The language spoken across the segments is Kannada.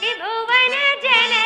जय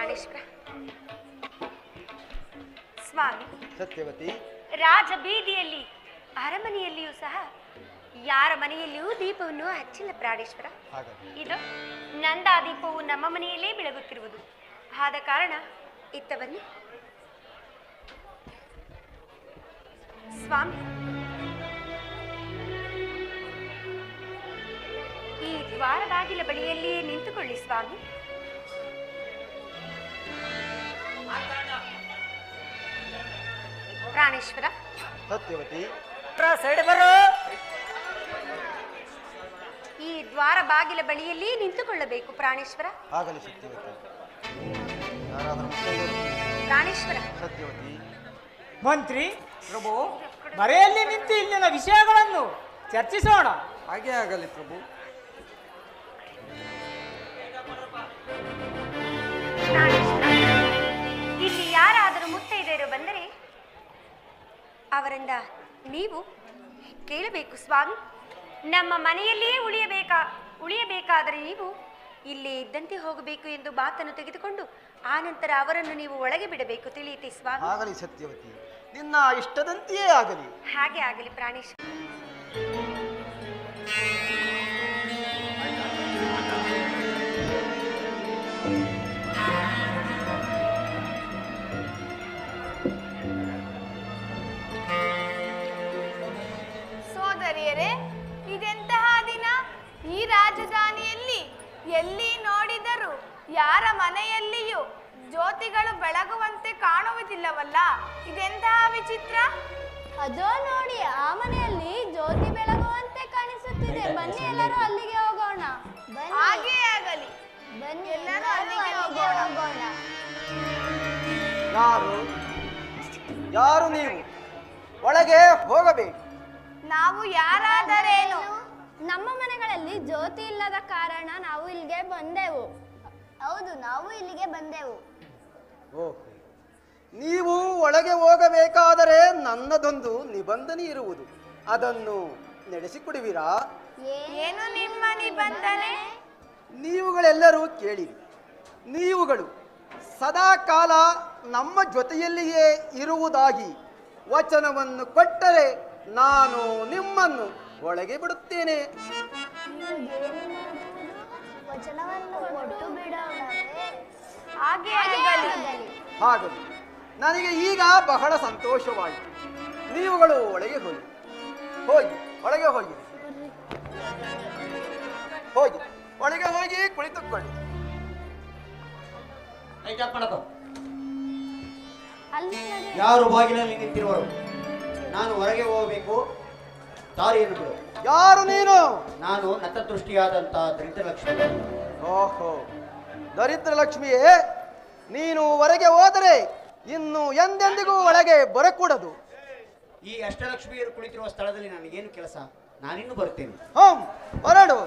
ಪ್ರಾಣೇಶ್ವರ ಸ್ವಾಮಿ ಸತ್ಯವತಿ. ರಾಜ ಬೀದಿಯಲ್ಲಿ ಅರಮನೆಯಲ್ಲಿಯೂ ಸಹ ಯಾರ ಮನೆಯಲ್ಲಿಯೂ ದೀಪವನ್ನು ಹಚ್ಚಿಲ್ಲ ಪ್ರಾಣೇಶ್ವರ. ಇದು ನಂದಾ ದೀಪವು ನಮ್ಮ ಮನೆಯಲ್ಲೇ ಬೆಳಗುತ್ತಿರುವುದು. ಆದ ಕಾರಣ ಇತ್ತ ಬನ್ನಿ. ಸ್ವಾಮಿ ಈ ದ್ವಾರ ಬಾಗಿಲ ಬಳಿಯಲ್ಲಿಯೇ ನಿಂತುಕೊಳ್ಳಿ ಸ್ವಾಮಿ. ಪ್ರಾಣೇಶ್ವರ ಸತ್ಯವತಿ. ಸೈಡ್ ಬರೋ. ಈ ದ್ವಾರ ಬಾಗಿಲ ಬಳಿಯಲ್ಲಿ ನಿಂತುಕೊಳ್ಳಬೇಕು ಪ್ರಾಣೇಶ್ವರ. ಆಗಲಿ ಸತ್ಯವತಿ. ಯಾರಾದರೂ? ಪ್ರಾಣೇಶ್ವರ ಸತ್ಯವತಿ. ಮಂತ್ರಿ ಪ್ರಭು. ಮರೆಯಲ್ಲಿ ನಿಂತು ಇಲ್ಲಿನ ವಿಷಯಗಳನ್ನು ಚರ್ಚಿಸೋಣ. ಹಾಗೆ ಆಗಲಿ ಪ್ರಭು. ಅವರಿಂದ ನೀವು ಕೇಳಬೇಕು ಸ್ವಾಮಿ. ನಮ್ಮ ಮನೆಯಲ್ಲಿಯೇ ಉಳಿಯಬೇಕಾ ಉಳಿಯಬೇಕಾದರೆ ನೀವು ಇಲ್ಲೇ ಇದ್ದಂತೆ ಹೋಗಬೇಕು ಎಂದು ಮಾತನ್ನು ತೆಗೆದುಕೊಂಡು ಆ ನಂತರ ಅವರನ್ನು ನೀವು ಒಳಗೆ ಬಿಡಬೇಕು ತಿಳಿಯಿತೆ ಸ್ವಾಮಿ. ಆಗಲಿ ಸತ್ಯವತಿ ನಿನ್ನ ಇಷ್ಟದಂತೆಯೇ ಆಗಲಿ. ಹಾಗೆ ಆಗಲಿ ಪ್ರಾಣೇಶ್ವರ ಎಲ್ಲಿ ನೋಡಿದರೂ ಯಾರ ಮನೆಯಲ್ಲಿಯೂ ಜ್ಯೋತಿಗಳು ಬೆಳಗುವಂತೆ ಕಾಣುವುದಿಲ್ಲವಲ್ಲ? ಇದೆಂತಹ ವಿಚಿತ್ರ? ಅದೋ ನೋಡಿ ಆ ಮನೆಯಲ್ಲಿ ಜ್ಯೋತಿ ಬೆಳಗುವಂತೆ ಕಾಣಿಸುತ್ತಿದೆ. ಬನ್ನಿ ಎಲ್ಲರೂ ಅಲ್ಲಿಗೆ ಹೋಗೋಣ. ಬನ್ನಿ. ಹಾಗೇ ಆಗಲಿ. ಬನ್ನಿ ಎಲ್ಲರೂ ಅಲ್ಲಿಗೆ. ಹೋಗೋಣ. ಯಾರು? ಯಾರು ನೀವು? ಒಳಗೆ ಹೋಗಬೇಕು. ನಾವು ಯಾರಾದರೇನು? ನಮ್ಮ ಮನೆಗಳಲ್ಲಿ ಜ್ಯೋತಿ ಇಲ್ಲದ ಕಾರಣ ನಾವು ಇಲ್ಲಿಗೆ ಬಂದೆವು. ಹೌದು ನಾವು ಇಲ್ಲಿಗೆ ಬಂದೆವು. ಓಕೆ. ನೀವು ಒಳಗೆ ಹೋಗಬೇಕಾದರೆ ನನ್ನದೊಂದು ನಿಬಂಧನೆ ಇರುವುದು. ಅದನ್ನು ನಡೆಸಿಕೊಡುವಿರಾ? ಏನು ನಿಮ್ಮ ನಿಬಂಧನೆ? ನೀವುಗಳೆಲ್ಲರೂ ಕೇಳಿರಿ. ನೀವುಗಳು ಸದಾ ಕಾಲ ನಮ್ಮ ಜೊತೆಯಲ್ಲಿಯೇ ಇರುವುದಾಗಿ ವಚನವನ್ನು ಕೊಟ್ಟರೆ ನಾನು ನಿಮ್ಮನ್ನು ಒಳಗೆ ಬಿಡುತ್ತೇನೆ. ಹಾಗೂ ನನಗೆ ಈಗ ಬಹಳ ಸಂತೋಷವಾಯಿತು. ನೀವುಗಳು ಒಳಗೆ ಹೋಗಿ. ಹೋಗಿ ಒಳಗೆ ಹೋಗಿ. ಹೋಗಿ ಒಳಗೆ ಹೋಗಿ ಕುಳಿತುಕೊಳ್ಳಿ. ಯಾರು ಬಾಗಿಲಲ್ಲಿ ನಿಂತಿರುವರು ನಾನು ಹೊರಗೆ ಹೋಗಬೇಕು. ದಾರಿಯನ್ನು ಬಿಡು. ಯಾರು ನೀನು? ನಾನು ನತದೃಷ್ಟಿಯಾದಂಥ ದರಿದ್ರ ಲಕ್ಷ್ಮಿ ಓಹೋ ದರಿದ್ರ ಲಕ್ಷ್ಮಿಯೇ ನೀನು ಹೊರಗೆ ಹೋದರೆ ಇನ್ನು ಎಂದೆಂದಿಗೂ ಒಳಗೆ ಬರಕೂಡದು. ಈ ಅಷ್ಟಲಕ್ಷ್ಮಿಯರು ಕುಳಿತಿರುವ ಸ್ಥಳದಲ್ಲಿ ನನಗೇನು ಕೆಲಸ? ನಾನಿನ್ನು ಬರ್ತೇನೆ ಹೋಂ ಹೊರಡು.